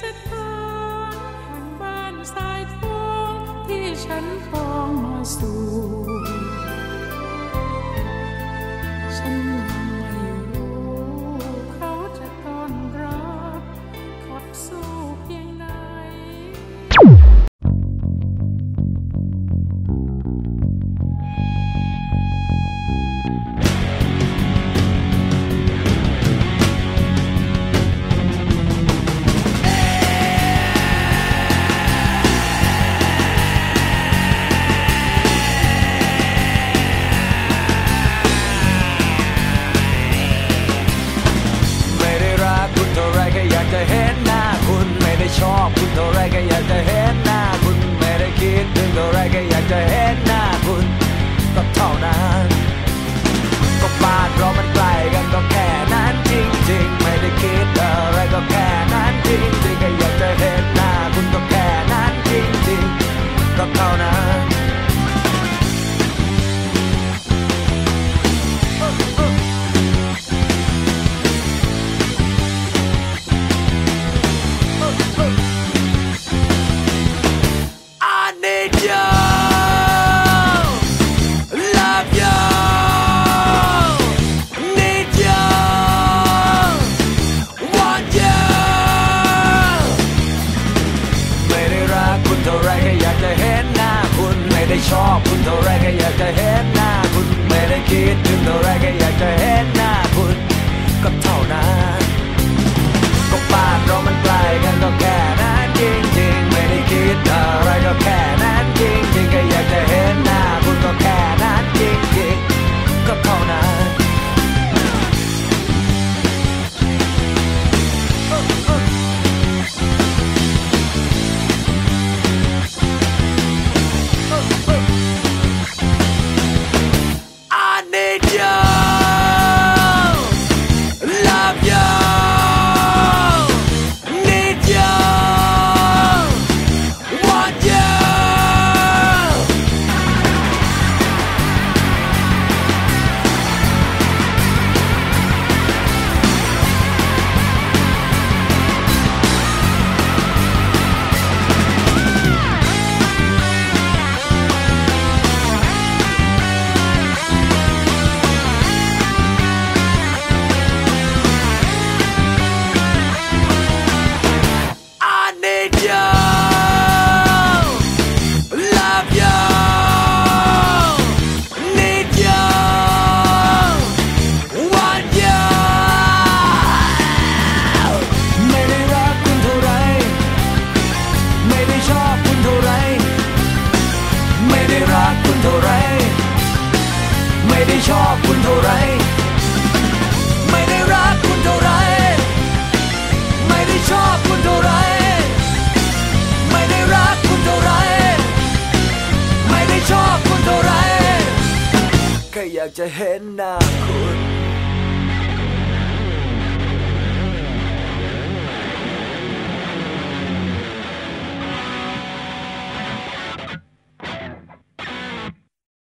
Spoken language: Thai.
สถานแห่งบ้านสายทองที่ฉันครองมาสู่ ชอบคุณเท่าไรก็อยากจะเห็นหน้าคุณไม่ได้คิดถึงเท่าไรก็อยากจะเห็น เท่าไรก็อยากจะเห็นหน้าคุณไม่ได้ชอบคุณเท่าไรก็อยากจะเห็นหน้าคุณไม่ได้คิดถึงเท่าไรก็อยากจะเห็นหน้าคุณก็เท่านั้น อยากจะเห็นหน้าคุณ